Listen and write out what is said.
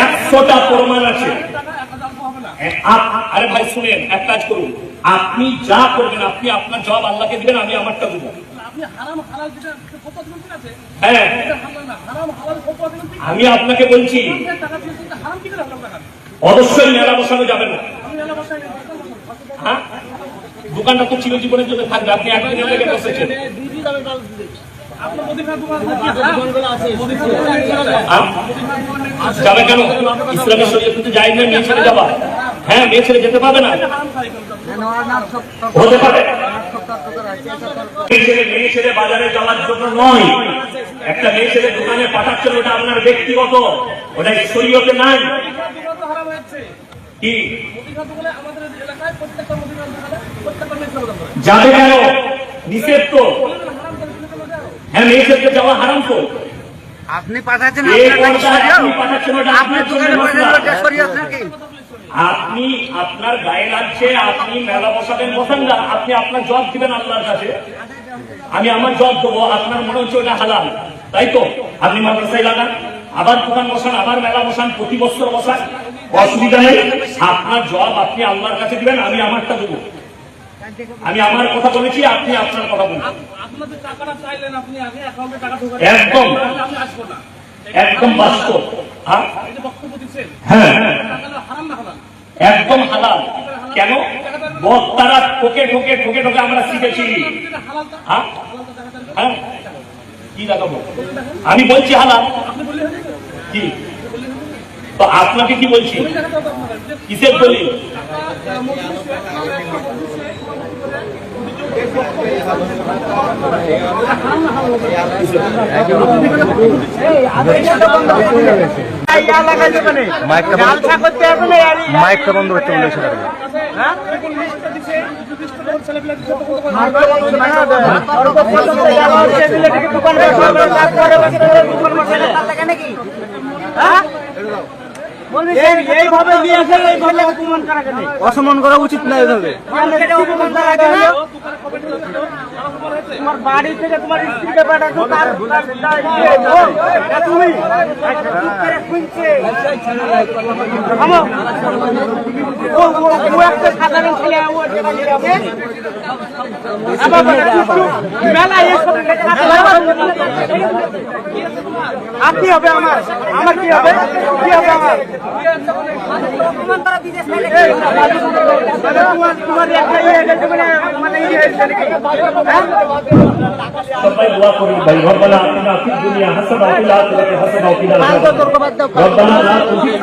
একশোটা প্রমাণ আছে। এক আরে ভাই শুনেন এক কাজ করুন। আপনি যা করবেন আপনি আপনার জবাব আল্লাহকে দিবেন আমি আমারটা দেবো। হ্যাঁ। আমি আপনাকে বলছি অবশ্যই মেলা বসানো যাবে না। হ্যাঁ? দোকানটা তো চিরজীবনের জন্য থাকবে আপনি লেগে বসেছেন। যাবে কেন? ইসলামের শরীয়ত যাই না, মেয়ে ছেড়ে যাবা। হ্যাঁ মেয়ে ছেড়ে যেতে পারবে না। হতে পারে। মেয়ে ছেলে বাজারে যাওয়ার জন্য নয়। একটা মেয়ে ছেলে দোকানে পাঠাচ্ছেন, ওটা আপনার ব্যক্তিগত। ওটা শরীয়তে নাই। কি? যাবে কেন? নিষেধ তো হারাম করে দিলে কেন যায়? হ্যাঁ মেয়ে যাওয়া হারাম তো। আপনি পাঠাচ্ছেন আপনার দোকানে নাকি আপনি গায়ে লাগছে আপনি মেলা বসাবেন বসান না। আপনি আপনার জব দিবেন আল্লাহর কাছে। আমি আমার জব দেবো আপনার মনে হচ্ছে ওটা হালাল। তাই তো? আপনি মাদ্রাসায় লাগান আবার দোকান বসান আবার মেলা বসান প্রতি বছর বসান। অসুবিধা নেই। আপনার জব আপনি আল্লাহর কাছে দিবেন আমি আমারটা দেবো। আমি আমার কথা বলেছি আপনি আপনার কথা বলুন। একদম। একদম বাস্তব। হ্যাঁ? হ্যাঁ। একদম হালাল। কেন? বক্তারা ঠোকে ঠোকে ঠোকে ঠোকে আমরা শিখেছি। হ্যাঁ? কি আমি বলছি হালাল? কি? তো আপনাকে কি বলছি? কিসের বলি মাইকটা বন্ধ করতে বলেছে অসম্মান করা উচিত না কেন তোমার বাড়ি থেকে তোমার স্ত্রীকে পাঠাচ্ছো তার ইয়ে, তুমি। ও একটা সাধারণ ছেলে হবে আমার আমার কি হবে কি হবে আমার মানে তোমার তোমার একটা সবাই দোয়া করি। ভাই রব্বানা আতিনা ফিদ দুনিয়া হাসানা ওয়া ফিল আখিরাতি হাসানা ওয়া কিনা রব্বানা লা তুযিগ